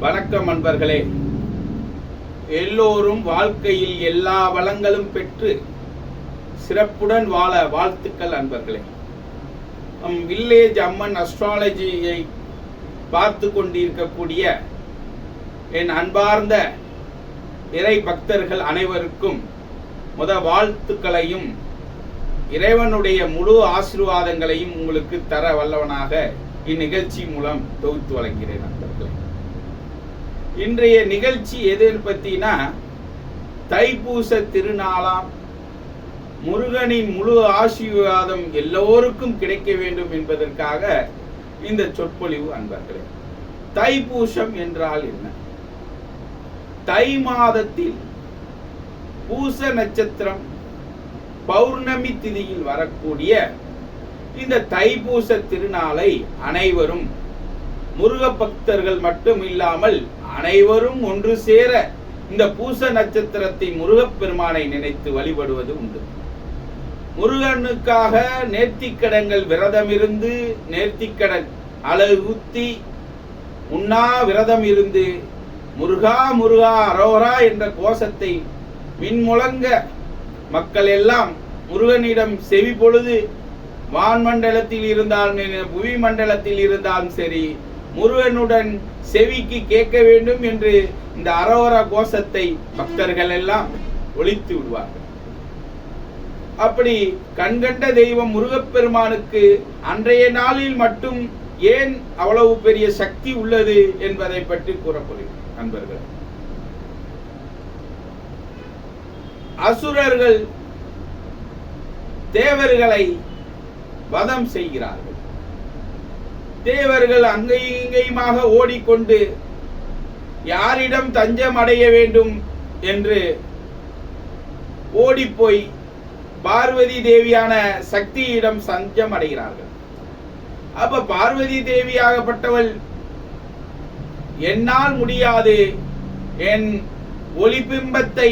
வணக்கம் அன்பர்களே. எல்லோரும் வாழ்க்கையில் எல்லா வளங்களும் பெற்று சிறப்புடன் வாழ வாழ்த்துக்கள் அன்பர்களே. நம் வில்லேஜ் அம்மன் அஸ்ட்ராலஜியை பார்த்து கொண்டிருக்கக்கூடிய என் அன்பார்ந்த இறை பக்தர்கள் அனைவருக்கும் முத வாழ்த்துக்களையும் இறைவனுடைய முழு ஆசீர்வாதங்களையும் உங்களுக்கு தர வல்லவனாக இந்நிகழ்ச்சி மூலம் தொகுத்து வழங்குகிறேன் இன்றைய நிகழ்ச்சி எதுன்னு பார்த்தீங்கன்னா தைப்பூச திருநாளாம். முருகனின் முழு ஆசீர்வாதம் எல்லோருக்கும் கிடைக்க வேண்டும் என்பதற்காக இந்த சொற்பொழிவு அன்பர்களே. தைப்பூசம் என்றால் என்ன? தை மாதத்தில் பூச நட்சத்திரம் பௌர்ணமி திதியில் வரக்கூடிய இந்த தைப்பூச திருநாளை அனைவரும் முருக பக்தர்கள் மட்டும் இல்லாமல் அனைவரும் ஒன்று சேர இந்த பூச நட்சத்திரத்தை முருகப்பெருமானை நினைத்து வழிபடுவது உண்டு. முருகனுக்காக நேர்த்திக்கடங்கள் விரதம் இருந்து நேர்த்திக்கடன் அழகுத்தி உண்ணா விரதம் இருந்து முருகா முருகா அரோரா என்ற கோஷத்தை மின்முழங்க மக்கள் எல்லாம் முருகனிடம் செவி பொழுது வான்மண்டலத்தில் இருந்தாலும் புவி மண்டலத்தில் இருந்தாலும் சரி முருகனுடன் செவிக்கு கேட்க வேண்டும் என்று இந்த அரோரா கோஷத்தை பக்தர்கள் எல்லாம் ஒழித்து விடுவார்கள். அப்படி கண்கண்ட தெய்வம் முருகப்பெருமானுக்கு அன்றைய நாளில் மட்டும் ஏன் அவ்வளவு பெரிய சக்தி உள்ளது என்பதை பற்றி கூறப்படுகிறது நண்பர்கள். அசுரர்கள் தேவர்களை வதம் செய்கிறார்கள். தேவர்கள் அங்கேயும் இங்கேயுமாக ஓடிக்கொண்டு யாரிடம் தஞ்சம் அடைய வேண்டும்? என்று ஓடிப்போய் பார்வதி தேவியான சக்தியிடம் சஞ்சம் அடைகிறார்கள். அப்ப பார்வதி தேவியாகப்பட்டவள் என்னால் முடியாது. என் ஒளிபிம்பத்தை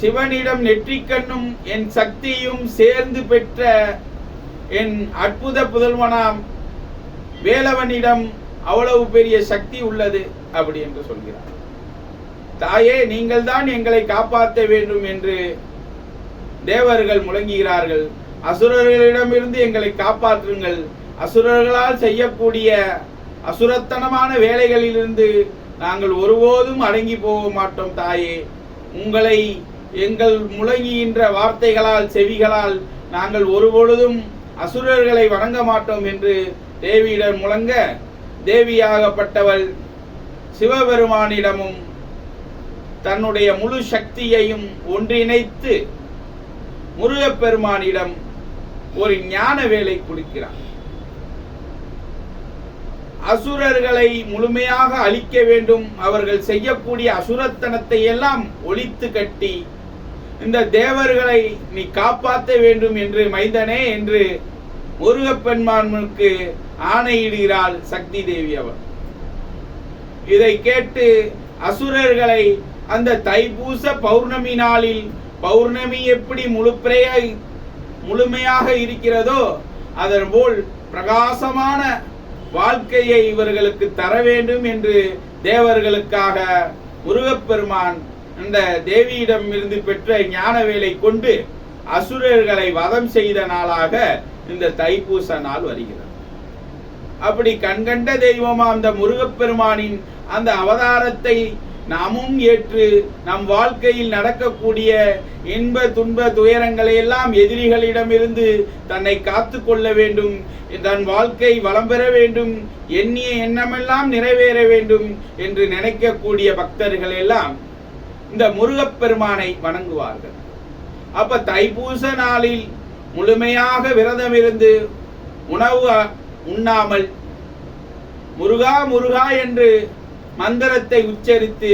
சிவனிடம் நெற்றிக்கண்ணும் என் சக்தியும் சேர்ந்து பெற்ற என் அற்புத புதல்வனாம் வேலவனிடம் அவ்வளவு பெரிய சக்தி உள்ளது அப்படி என்று சொல்கிறார். தாயே நீங்கள் தான் எங்களை காப்பாற்ற வேண்டும் என்று தேவர்கள் முழங்குகிறார்கள். அசுரர்களிடமிருந்து எங்களை காப்பாற்றுங்கள். அசுரர்களால் செய்யக்கூடிய அசுரத்தனமான வேலைகளிலிருந்து நாங்கள் ஒருபோதும் அடங்கி போக மாட்டோம் தாயே. உங்களை எங்கள் முழங்குகின்ற வார்த்தைகளால் செவிகளால் நாங்கள் ஒருபொழுதும் அசுரர்களை வணங்க மாட்டோம் என்று தேவியிடம் முழங்க தேவியாகப்பட்டவள் சிவபெருமானிடமும் தன்னுடைய முழு சக்தியையும் ஒன்றிணைத்து முருகப்பெருமானிடம் ஒரு ஞான வேலை கொடுக்கிறார். அசுரர்களை முழுமையாக அழிக்க வேண்டும். அவர்கள் செய்யக்கூடிய அசுரத்தனத்தை எல்லாம் ஒழித்து கட்டி இந்த தேவர்களை நீ காப்பாற்ற வேண்டும் என்று மைந்தனே என்று முருகப்பெருமானுக்கு ஆணையிடுகிறாள் சக்தி தேவி அவர் இதை கேட்டு அசுரர்களை அந்த தைப்பூச பௌர்ணமி நாளில் பௌர்ணமி எப்படி முழுப்பிரையாய் முழுமையாக இருக்கிறதோ அதன் போல் பிரகாசமான வாழ்க்கையை இவர்களுக்கு தர வேண்டும் என்று தேவர்களுக்காக முருகப்பெருமான் அந்த தேவியிடம் இருந்து பெற்ற ஞான வேலை கொண்டு அசுரர்களை வதம் செய்த நாளாக இந்த தைப்பூச நாள் வருகிறது. அப்படி கண்கண்ட தெய்வமா அந்த முருகப்பெருமானின் அந்த அவதாரத்தை நாமும் ஏற்று நம் வாழ்க்கையில் நடக்கக்கூடிய இன்ப துன்ப துயரங்களை எல்லாம் எதிரிகளிடமிருந்து தன்னை காத்து கொள்ள வேண்டும். தன் வாழ்க்கை வளம் பெற வேண்டும். எண்ணிய எண்ணமெல்லாம் நிறைவேற வேண்டும் என்று நினைக்கக்கூடிய பக்தர்கள் எல்லாம் இந்த முருகப்பெருமானை வணங்குவார்கள். அப்ப தைப்பூச நாளில் முழுமையாக விரதம் இருந்து உணவு உண்ணாமல் முருகா முருகா என்று மந்திரத்தை உச்சரித்து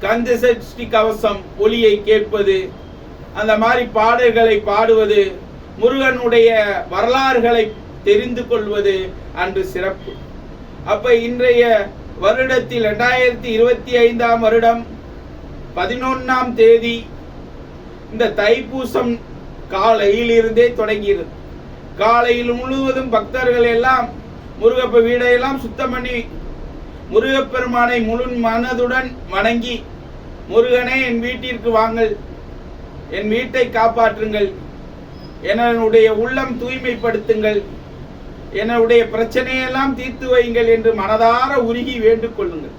கந்த சஷ்டி கவசம் ஒளியை கேட்பது அந்த மாதிரி பாடல்களை பாடுவது முருகனுடைய வரலாறுகளை தெரிந்து கொள்வது அன்று சிறப்பு. அப்ப இன்றைய வருடத்தில் இரண்டாயிரத்தி இருபத்தி ஐந்தாம் வருடம் பதினொன்னாம் தேதி இந்த தைப்பூசம் காலையில் இருந்தே தொடங்கியது. காலையில் முழுவதும் பக்தர்கள் எல்லாம் முருகப்ப வீடையெல்லாம் சுத்தம் பண்ணி முருகப்பெருமானை முழு மனதுடன் வணங்கி முருகனே என் வீட்டிற்கு வாங்கள். என் வீட்டை காப்பாற்றுங்கள். என்னுடைய உள்ளம் தூய்மைப்படுத்துங்கள். என்னுடைய பிரச்சனையெல்லாம் தீர்த்து வையுங்கள் என்று மனதார உருகி வேண்டிக் கொள்ளுங்கள்.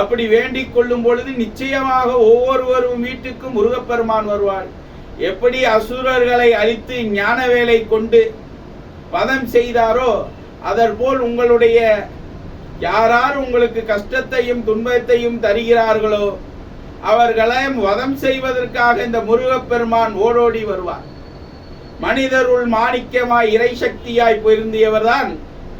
அப்படி வேண்டிக் கொள்ளும் பொழுது நிச்சயமாக ஒவ்வொருவரும் வீட்டுக்கும் முருகப்பெருமான் வருவார். எப்படி அசுரர்களை அழித்து ஞான வேலை கொண்டு வதம் செய்தாரோ அதற்போல் உங்களுடைய யாரார் உங்களுக்கு கஷ்டத்தையும் துன்பத்தையும் தருகிறார்களோ அவர்களை வதம் செய்வதற்காக இந்த முருகப்பெருமான் ஓடோடி வருவார். மனிதருள் மாணிக்கமாய் இறை சக்தியாய் பொருந்தியவர்தான்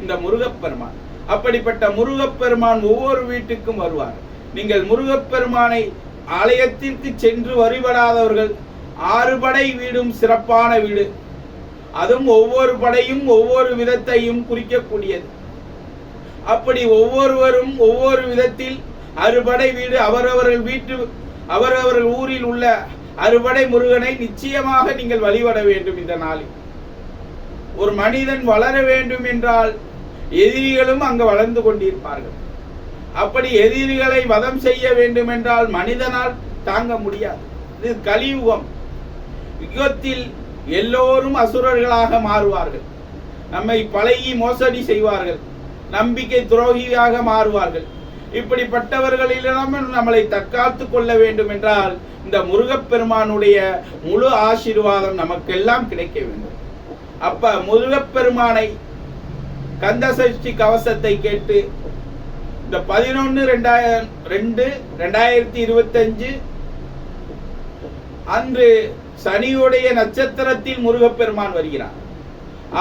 இந்த முருகப்பெருமான். அப்படிப்பட்ட முருகப்பெருமான் ஒவ்வொரு வீட்டுக்கும் வருவார். நீங்கள் முருகப்பெருமானை ஆலயத்திற்கு சென்று வழிபடாதவர்கள் ஆறு படை வீடும் சிறப்பான வீடு. அதுவும் ஒவ்வொரு படையும் ஒவ்வொரு விதத்தையும் குறிக்கக்கூடியது. அப்படி ஒவ்வொருவரும் ஒவ்வொரு விதத்தில் அறுபடை வீடு அவரவர்கள் வீட்டு அவரவர்கள் ஊரில் உள்ள அறுபடை முருகனை நிச்சயமாக நீங்கள் வழிபட வேண்டும் இந்த நாளில். ஒரு மனிதன் வளர வேண்டும் என்றால் எதிரிகளும் அங்கு வளர்ந்து கொண்டிருப்பார்கள். அப்படி எதிரிகளை வதம் செய்ய வேண்டும் என்றால் மனிதனால் தாங்க முடியாது. இது கலியுகம். யுகத்தில் எல்லோரும் அசுரர்களாக மாறுவார்கள். நம்மை பழகி மோசடி செய்வார்கள். நம்பிக்கை துரோகியாக மாறுவார்கள். இப்படிப்பட்டவர்களிடம் நம்மளை தற்காத்து கொள்ள வேண்டும் என்றால் இந்த முருகப்பெருமானுடைய முழு ஆசீர்வாதம் நமக்கெல்லாம் கிடைக்க வேண்டும். அப்ப முருகப்பெருமானை கந்த சஷ்டி கவசத்தை கேட்டு இந்த பதினொன்னு ரெண்டாயிரம் ரெண்டு ரெண்டாயிரத்தி இருபத்தஞ்சு அன்று சனியுடைய நட்சத்திரத்தில் முருகப்பெருமான் வருகிறார்.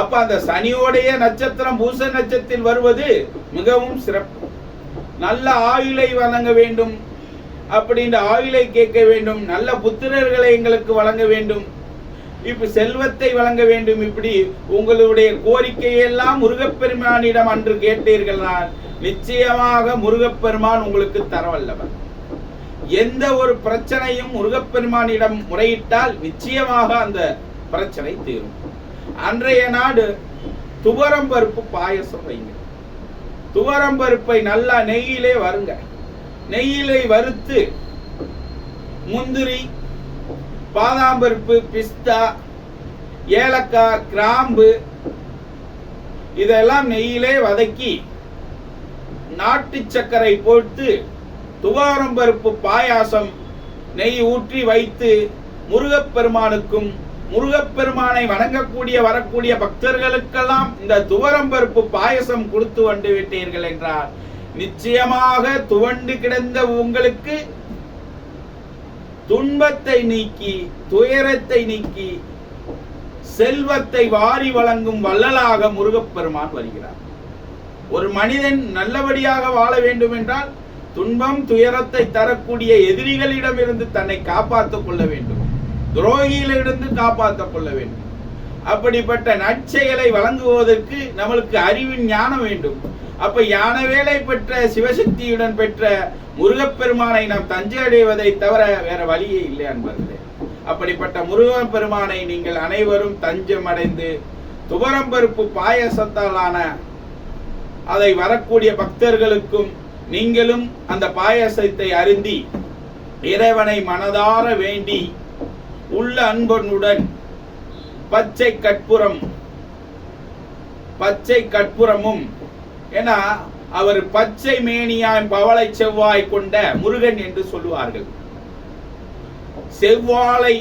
அப்ப அந்த சனியோடைய நட்சத்திரம் பூச நட்சத்திரத்தில் வருவது மிகவும் சிறப்பு. நல்ல ஆயுளை வழங்க வேண்டும். அப்படின்ற ஆயுளை கேட்க வேண்டும். நல்ல புத்திரர்களை எங்களுக்கு வழங்க வேண்டும். இப்ப செல்வத்தை வழங்க வேண்டும். இப்படி உங்களுடைய கோரிக்கையெல்லாம் முருகப்பெருமானிடம் அன்று கேட்டீர்கள்னால் நிச்சயமாக முருகப்பெருமான் உங்களுக்கு தரவல்லவர் எந்த ஒரு பிரச்சனையும் முருகப்பெருமானிடம் முறையிட்டால் நிச்சயமாக அந்த பிரச்சனை தீரும். அன்றைய நாடு துவரம் பருப்பு பாயசம் வைங்க. துவரம் பருப்பை நல்லா நெய்யிலே வருங்க நெய்யிலே வறுத்து முந்திரி பாதாம் பருப்பு பிஸ்தா ஏலக்காய் கிராம்பு இதெல்லாம் நெய்யிலே வதக்கி நாட்டு சர்க்கரை போட்டு துவாரம் பருப்பு பாயாசம் நெய் ஊற்றி வைத்து முருகப்பெருமானுக்கும் முருகப்பெருமானை வணங்கக்கூடிய வரக்கூடிய பக்தர்களுக்கெல்லாம் இந்த துவரம் பருப்பு பாயசம் கொடுத்து வந்து விட்டீர்கள் என்றார். நிச்சயமாக துவண்டு கிடந்த உங்களுக்கு துன்பத்தை நீக்கி துயரத்தை நீக்கி செல்வத்தை வாரி வழங்கும் வள்ளலாக முருகப்பெருமான் வருகிறார். ஒரு மனிதன் நல்லபடியாக வாழ வேண்டும் என்றால் துன்பம் துயரத்தை தரக்கூடிய எதிரிகளிடமிருந்து தன்னை காப்பாற்றிக் கொள்ள வேண்டும். துரோகியிலிருந்து காப்பாற்றிக் கொள்ள வேண்டும். அப்படிப்பட்ட நற்செயலை வழங்குவதற்கு நம்மளுக்கு அறிவின் ஞானம் வேண்டும். அப்ப ஞான வேலை பெற்ற சிவசக்தியுடன் பெற்ற முருகப்பெருமானை நாம் தஞ்சை அடைவதை தவிர வேற வழியே இல்லை அன்பர்களே. அப்படிப்பட்ட முருகப்பெருமானை நீங்கள் அனைவரும் தஞ்சம் அடைந்து துவரம்பருப்பு பாயசத்தாலான அதை வரக்கூடிய பக்தர்களுக்கும் நீங்களும் அந்த பாயசத்தை அருந்தி இறைவனை மனதார வேண்டி உள்ள அன்பனுடன் பச்சை கற்பூரம் பச்சை கற்பூரமும் ஏன்னா அவர் பச்சை மேனியாய் பவளை செவ்வாய் கொண்ட முருகன் என்று சொல்லுவார்கள். செவ்வாழை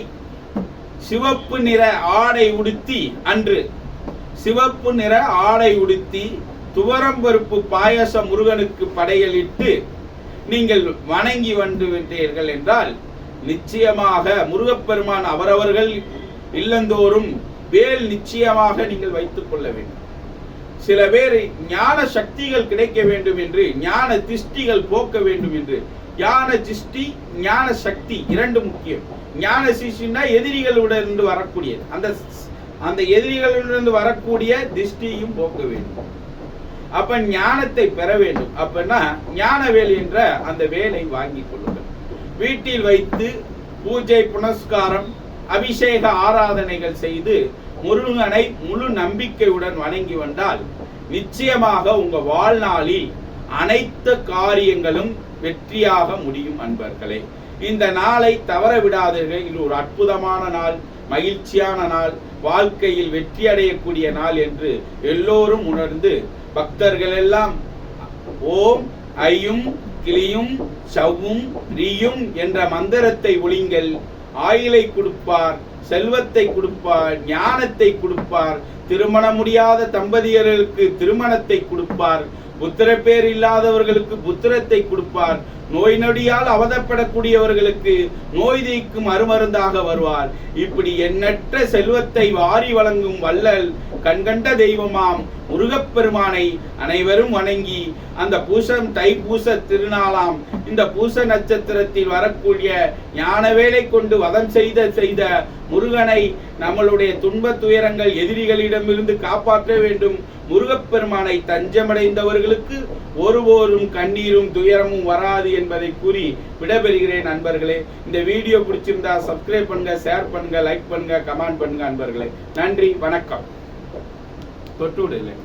சிவப்பு நிற ஆடை உடுத்தி அன்று சிவப்பு நிற ஆடை உடுத்தி துவரம் பருப்பு பாயச முருகனுக்கு படையலிட்டு நீங்கள் வணங்கி வந்து விட்டீர்கள் என்றால் நிச்சயமாக முருகப்பெருமான் அவரவர்கள் இல்லந்தோறும் வேல் நிச்சயமாக நீங்கள் வைத்துக் கொள்ள வேண்டும். சில பேர் ஞான சக்திகள் கிடைக்க வேண்டும் என்று ஞான திஷ்டிகள் போக்க வேண்டும் என்று. ஞான திஷ்டி ஞான சக்தி இரண்டு முக்கியம். ஞான சிஷ்டினா எதிரிகளிடமிருந்து வரக்கூடியது. அந்த அந்த எதிரிகளிலிருந்து வரக்கூடிய திஷ்டியும் போக்க வேண்டும். அப்ப ஞானத்தை பெற வேண்டும். அப்படின்னா ஞானவேல் என்ற அந்த வேலை வாங்கி கொள்ளுங்கள். வீட்டில் வைத்து பூஜை புனஸ்காரம் அபிஷேக ஆராதனைகள் செய்து முருகனை முழு நம்பிக்கையுடன் வணங்கி வந்தால் நிச்சயமாக உங்க வாழ்நாளில் அனைத்து காரியங்களும் வெற்றியாக முடியும் அன்பர்களே. இந்த நாளை தவற விடாதீர்கள். இது ஒரு அற்புதமான நாள் மகிழ்ச்சியான நாள். வாழ்க்கையில் வெற்றி அடையக்கூடிய நாள் என்று எல்லோரும் உணர்ந்து பக்தர்கள் எல்லாம் ஓம் ஐயும் கிளியும் சவ்வும் ரீயும் என்ற மந்திரத்தை ஒளிங்கள். ஆயிலை கொடுப்பார் செல்வத்தை கொடுப்பார் ஞானத்தை கொடுப்பார் திருமணம் முடியாத தம்பதியர்களுக்கு திருமணத்தை கொடுப்பார் புத்திர பேர் இல்லாதவர்களுக்கு புத்திரத்தை கொடுப்பார் நோய் நொடியால் அவதப்படக்கூடியவர்களுக்கு நோய் தீக்கும் அருமருந்தாக வருவார். இப்படி எண்ணற்ற செல்வத்தை வாரி வழங்கும் வள்ளல் கண்கண்ட தெய்வமாம். முருகப்பெருமானை அனைவரும் வணங்கி அந்த பூசம் தைப்பூச திருநாளாம் இந்த பூச நட்சத்திரத்தில் வரக்கூடிய ஞான வேலை கொண்டு வதம் செய்த செய்த முருகனை நம்மளுடைய துன்பத் துயரங்கள் எதிரிகளிடமிருந்து காப்பாற்ற வேண்டும். முருகப்பெருமானை தஞ்சமடைந்தவர்களுக்கு ஒருபோரும் கண்ணீரும் துயரமும் வராது என்பதை கூறி விடைபெறுகிறேன் நண்பர்களே. இந்த வீடியோ பிடிச்சிருந்தா சப்ஸ்கிரைப் பண்ணுங்க ஷேர் பண்ணுங்க லைக் பண்ணுங்க கமெண்ட் பண்ணுங்க நண்பர்களே. நன்றி வணக்கம். தொட்டு விடலை